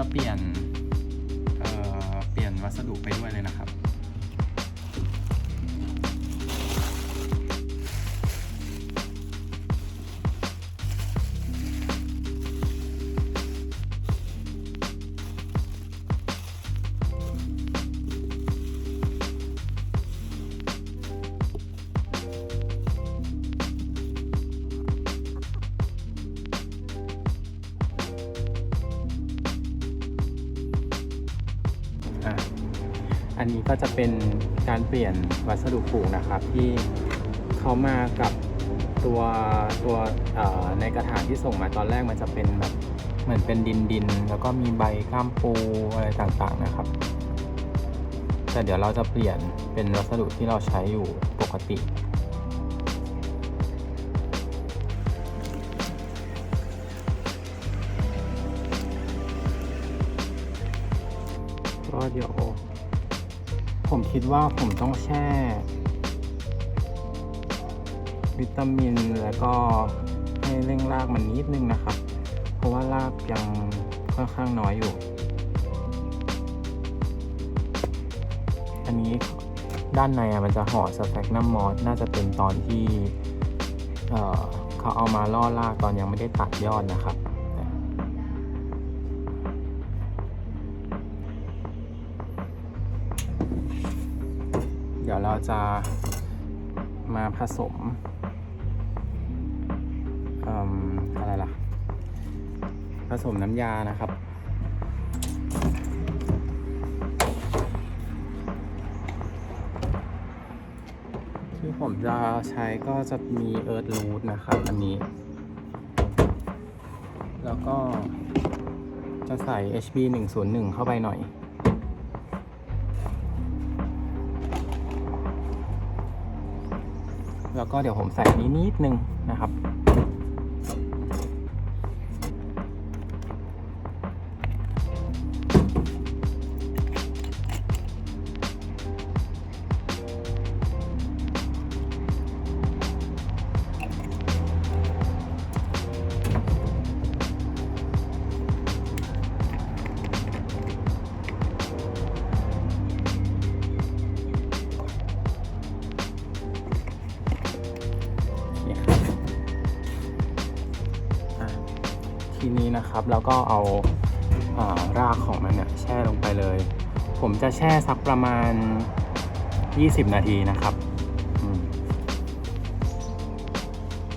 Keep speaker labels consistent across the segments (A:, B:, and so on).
A: จะเปลี่ยนเอ่อเปลี่ยนวัสดุไปด้วยเลยนะครับ อะอันนี้ก็จะเป็นการเปลี่ยนวัสดุปลูกนะครับที่เขามากับตัวตัวในกระถางที่ส่งมาตอนแรกมันจะเป็นแบบเหมือนเป็นดินดิน แล้วก็มีใบข้ามปูอะไรต่างๆนะครับ แต่เดี๋ยวเราจะเปลี่ยนเป็นวัสดุที่เราใช้อยู่ปกติ ก็เดี๋ยว ผมคิดว่าผมต้องแช่ วิตามินแล้วก็ให้เร่งรากมันนิดนึงนะครับ เพราะว่ารากยังค่อนข้างน้อยอยู่ อันนี้ด้านในมันจะห่อสแฟกนัมมอสน่าจะเป็นตอนที่เเขาเอามาล่อรากตอนยังไม่ได้ตัดยอดนะครับ ดี๋ยวเราจะมาผสมเอิ่มอะไรล่ะ ผสมน้ำยานะครับ ที่ผมจะใช้ก็จะมีเอิร์ธรูทนะครับ อันนี้ แล้วก็จะใส่ HB 101 เข้าไปหน่อย แล้วก็เดี๋ยวผมใส่นี้นิดนึงนะครับ ทีนี้นะครับแล้วก็เอาอารากของมันเนี่ยแช่ลงไปเลย ผมจะแช่สักประมาณ 20 นาทีนะครับ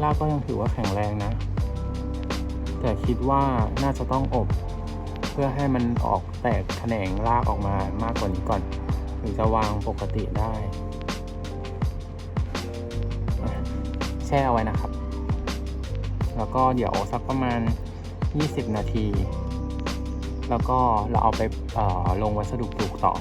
A: รากก็ยังถือว่าแข็งแรงนะ แต่คิดว่าน่าจะต้องอบ เพื่อให้มันออกแตกแขนงรากออกมามากกว่านี้ก่อน ถึงจะวางปกติได้ แช่เอาไว้นะครับ แล้วก็เดี๋ยวสักประมาณ 20 นาที แล้วก็เราเอาไปลงวัสดุปลูกต่อ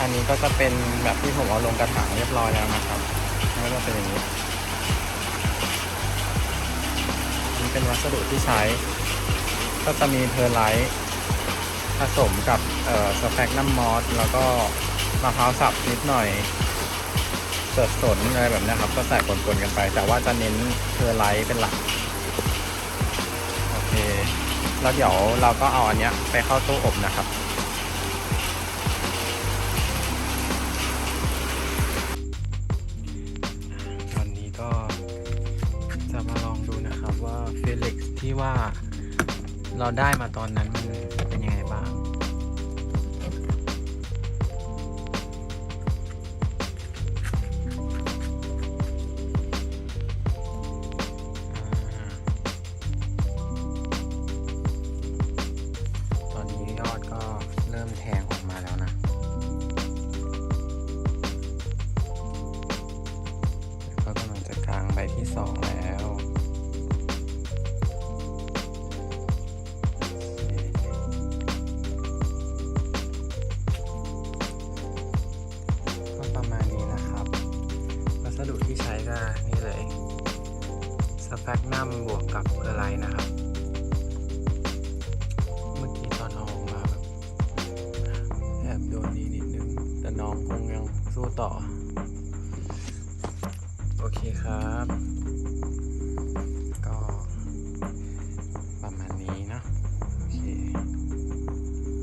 A: อันนี้ก็จะเป็นแบบที่ผมเอาลงกระถางเรียบร้อยแล้วนะครับก็จะเป็นอย่างนี้นี่เป็นวัสดุที่ใช้ ก็จะมีเพอร์ไลท์ ผสมกับเอ่อสแฟกน้ำมอสแล้วก็มะพร้าวสับนิดหน่อยเกิดสนอะไรแบบนี้ครับ ก็ใส่ปนๆกันไป แต่ว่าจะเน้นเพอร์ไลท์เป็นหลัก โอเค แล้วเดี๋ยวเราก็เอาอันเนี้ยไปเข้าตู้อบนะครับวันนี้ก็จะมาลองดูนะครับว่าเฟลิกซ์ที่ว่า เราได้มาตอนนั้นมันเป็นยังไงบ้างตอนนี้ยอดก็เริ่มแทงออกมาแล้วนะก็กำลังจะกลางใบที่สองแล้ว แฟกนัมบวกกับเพอร์ไลท์นะครับ เมื่อกี้ตอนเออกมาแบบแอบโดนนี้นิดนึง แต่น้องคงยังสู้ต่อ โอเคครับ